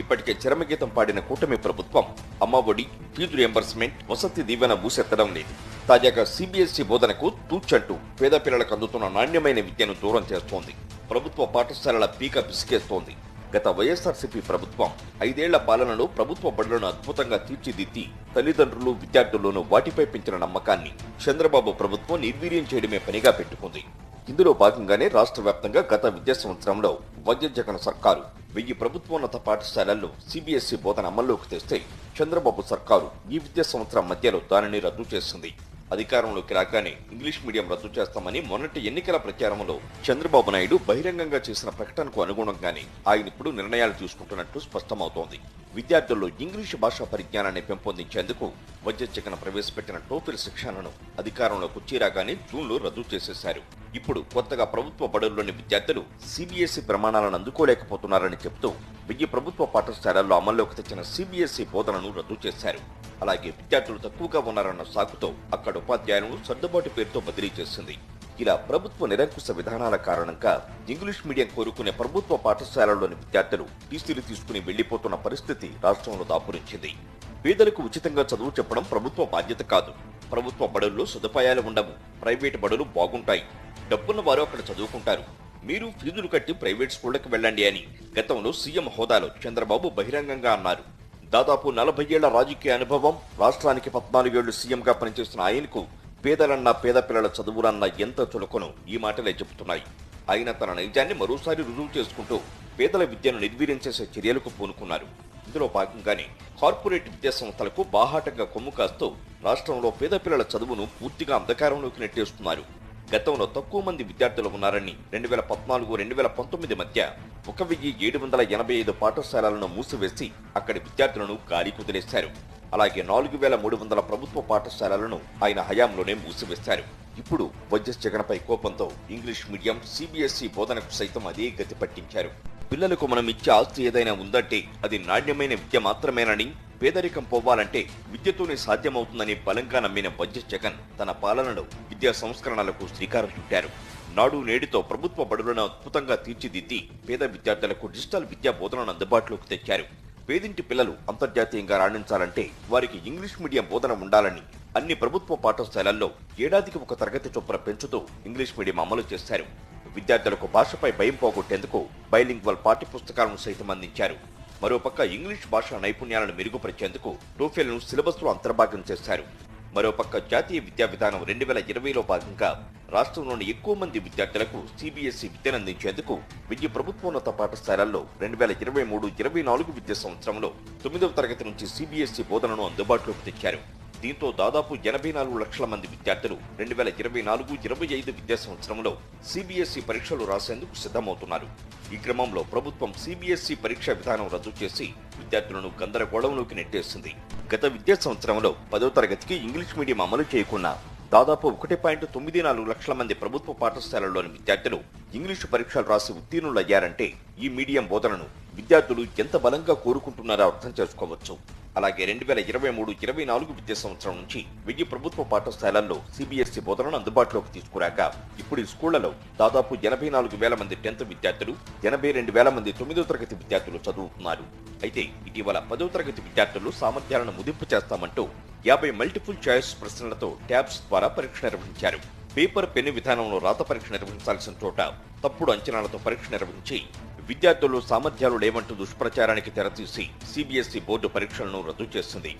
ఇప్పటికే చరమగీతం పాడిన కూటమి ప్రభుత్వం అమ్మఒడి ఫీజు రియంబర్స్మెంట్ వసతి దీవెన ఊసెత్తడం లేదు. తాజాగా సిబిఎస్ఈ బోధనకు తూచంటూ పేద పిల్లలకు అందుతున్న నాణ్యమైన విద్యను దూరం చేస్తోంది. ప్రభుత్వ పాఠశాలల పీక పిసికేస్తోంది గత వైఎస్ఆర్సీపీ ప్రభుత్వం ఐదేళ్ళ పాలనలో ప్రభుత్వ బడులను అద్భుతంగా తీర్చిదిద్ది తల్లిదండ్రులు విద్యార్థుల్లోనూ వాటిపై పెంచిన నమ్మకాన్ని చంద్రబాబు ప్రభుత్వం నిర్వీర్యం చేయడమే పనిగా పెట్టుకుంది. ఇందులో భాగంగానే రాష్ట్ర వ్యాప్తంగా గత విద్యా సంవత్సరంలో వైద్య జగన్ సర్కారు వెయ్యి ప్రభుత్వోన్నత పాఠశాలల్లో సిబిఎస్ఈ బోధన అమల్లోకి తెస్తే చంద్రబాబు సర్కారు ఈ విద్యా సంవత్సరం మధ్యలో దానిని రద్దు చేసింది. అధికారంలోకి రాగానే ఇంగ్లీష్ మీడియం రద్దు చేస్తామని మొన్నటి ఎన్నికల ప్రచారంలో చంద్రబాబు నాయుడు బహిరంగంగా చేసిన ప్రకటనకు అనుగుణంగానే ఆయన ఇప్పుడు నిర్ణయాలు తీసుకుంటున్నట్టు స్పష్టమవుతోంది. విద్యార్థుల్లో ఇంగ్లీషు భాషా పరిజ్ఞానాన్ని పెంపొందించేందుకు వైద్య జగన్ ప్రవేశపెట్టిన టోఫిల్ శిక్షణను అధికారంలోకి వచ్చి రాగానే జూన్లో రద్దు చేసేశారు. ఇప్పుడు కొత్తగా ప్రభుత్వ బడుల్లోని విద్యార్థులు సిబిఎస్ఈ ప్రమాణాలను అందుకోలేకపోతున్నారని చెబుతూ వెయ్యి ప్రభుత్వ పాఠశాలల్లో అమల్లోకి తెచ్చిన సిబిఎస్ఈ బోధనను రద్దు చేశారు. అలాగే విద్యార్థులు తక్కువగా ఉన్నారన్న సాకుతో అక్కడ ఉపాధ్యాయులను సర్దుబాటు పేరుతో బదిలీ చేసింది. ఇలా ప్రభుత్వ నిరంకుశ విధానాల కారణంగా ఇంగ్లీష్ మీడియం కోరుకునే ప్రభుత్వ పాఠశాలలోని విద్యార్థులు టీసీలు తీసుకుని వెళ్ళిపోతున్న పరిస్థితి రాష్ట్రంలో దాపురించింది. పేదలకు ఉచితంగా చదువు చెప్పడం ప్రభుత్వ బాధ్యత కాదు. ప్రభుత్వ బడుల్లో సదుపాయాలు ఉండవు. ప్రైవేట్ బడులు బాగుంటాయి. డబ్బున్న వారు అక్కడ చదువుకుంటారు. మీరు ఫీజులు కట్టి ప్రైవేట్ స్కూళ్ళకు వెళ్ళండి అని గతంలో సీఎం హోదాలో చంద్రబాబు బహిరంగంగా అన్నారు. దాదాపు నలభై ఏళ్ళ రాజకీయ అనుభవం రాష్ట్రానికి పద్నాలుగేళ్ళు సీఎంగా పనిచేస్తున్న ఆయనకు పేదలన్న పేద పిల్లల చదువులన్న ఎంత చులకను ఈ మాటలే చెబుతున్నాయి. ఆయన తన నైజాన్ని మరోసారి రుజువు చేసుకుంటూ పేదల విద్యను నిర్వీర్యం చేసే చర్యలకు పూనుకున్నారు. ఇందులో భాగంగానే కార్పొరేట్ విద్యా సంస్థలకు బాహాటంగా కొమ్ము కాస్తూ రాష్ట్రంలో పేద పిల్లల చదువును పూర్తిగా అంధకారంలోకి నెట్టేస్తున్నారు. గతంలో తక్కువ మంది విద్యార్థులు ఉన్నారని రెండు వేల పద్నాలుగు రెండు వేల పంతొమ్మిది మధ్య ఒక వెయ్యి ఏడు వందల ఎనభై ఐదు పాఠశాలలను మూసివేసి అక్కడి విద్యార్థులను గాలి కుదిలేశారు. అలాగే నాలుగు వేల మూడు వందల ప్రభుత్వ పాఠశాలలను ఆయన హయాంలోనే మూసివేశారు. ఇప్పుడు వైఎస్ జగన్పై కోపంతో ఇంగ్లీష్ మీడియం సిబిఎస్ఈ బోధనకు సైతం అదే గతి పట్టించారు. పిల్లలకు మనం ఇచ్చే ఆస్తి ఏదైనా ఉందంటే అది నాణ్యమైన విద్య మాత్రమేనని పేదరికం పోవాలంటే విద్యతోనే సాధ్యమవుతుందని బలంగా నమ్మిన వైఎస్ జగన్ తన పాలనలో విద్యా సంస్కరణలకు శ్రీకారం చుట్టారు. నాడు నేడుతో ప్రభుత్వ బడులను అద్భుతంగా తీర్చిదిద్ది పేద విద్యార్థులకు డిజిటల్ విద్యా బోధనను అందుబాటులోకి తెచ్చారు. పేదింటి పిల్లలు అంతర్జాతీయంగా రాణించాలంటే వారికి ఇంగ్లీష్ మీడియం బోధన ఉండాలని అన్ని ప్రభుత్వ పాఠశాలల్లో ఏడాదికి ఒక తరగతి చొప్పున పెంచుతూ ఇంగ్లీష్ మీడియం అమలు చేశారు. విద్యార్థులకు భాషపై భయం పోగొట్టేందుకు బైలింగ్వల్ పాఠ్యపుస్తకాలను సైతం అందించారు. మరోపక్క ఇంగ్లీష్ భాషా నైపుణ్యాలను మెరుగుపరిచేందుకు టోఫెల్ను సిలబస్లో అంతర్భాగం చేశారు. మరోపక్క జాతీయ విద్యా విధానం రెండు వేల ఇరవైలో భాగంగా రాష్ట్రంలోని ఎక్కువ మంది విద్యార్థులకు సిబిఎస్ఈ విద్యను అందించేందుకు వెయ్యి ప్రభుత్వోన్నత పాఠశాలల్లో రెండు వేల ఇరవై మూడు ఇరవై నాలుగు విద్యా సంవత్సరంలో తొమ్మిదవ తరగతి నుంచి సిబిఎస్ఈ బోధనను అందుబాటులోకి తెచ్చారు. దీంతో దాదాపు ఎనభై నాలుగు లక్షల మంది విద్యార్థులు రెండు వేల ఇరవై నాలుగు ఇరవై ఐదు విద్యా సంవత్సరంలో సిబిఎస్ఈ పరీక్షలు రాసేందుకు సిద్ధమవుతున్నారు. ఈ క్రమంలో ప్రభుత్వం సిబిఎస్ఈ పరీక్షా విధానం రద్దు చేసి విద్యార్థులను గందరగోళంలోకి నెట్టేసింది. గత విద్యా సంవత్సరంలో పదో తరగతికి ఇంగ్లీష్ మీడియం అమలు చేయకుండా దాదాపు ఒకటి పాయింట్ తొమ్మిది నాలుగు లక్షల మంది ప్రభుత్వ పాఠశాలల్లోని విద్యార్థులు ఇంగ్లీషు పరీక్షలు రాసి ఉత్తీర్ణులయ్యారంటే ఈ మీడియం బోధనను విద్యార్థులు ఎంత బలంగా కోరుకుంటున్నారో అర్థం చేసుకోవచ్చు. అలాగే రెండు వేల ఇరవై మూడు ఇరవై నాలుగు విద్యా సంవత్సరం నుంచి వెయ్యి ప్రభుత్వ పాఠశాలల్లో సిబిఎస్ఈ బోధనను అందుబాటులోకి తీసుకురాక ఇప్పుడు ఈ స్కూళ్ళలో దాదాపు ఎనభై నాలుగు వేల మంది టెన్త్ విద్యార్థులు ఎనభై రెండు వేల మంది తొమ్మిదో తరగతి విద్యార్థులు చదువుతున్నారు. అయితే ఇటీవల పదో తరగతి విద్యార్థులు సామర్థ్యాలను ముదింపు చేస్తామంటూ యాభై మల్టిపుల్ చాయిస్ ప్రశ్నలతో ట్యాబ్స్ ద్వారా పరీక్ష నిర్వహించారు. పేపర్ పెన్ను విధానంలో రాత పరీక్ష నిర్వహించాల్సిన చోట తప్పుడు అంచనాలతో పరీక్ష నిర్వహించి విద్యార్థుల్లో సామర్థ్యాలు లేవంటూ దుష్ప్రచారానికి తెరతీసి సిబిఎస్ఈ బోర్డు పరీక్షలను రద్దు చేసింది.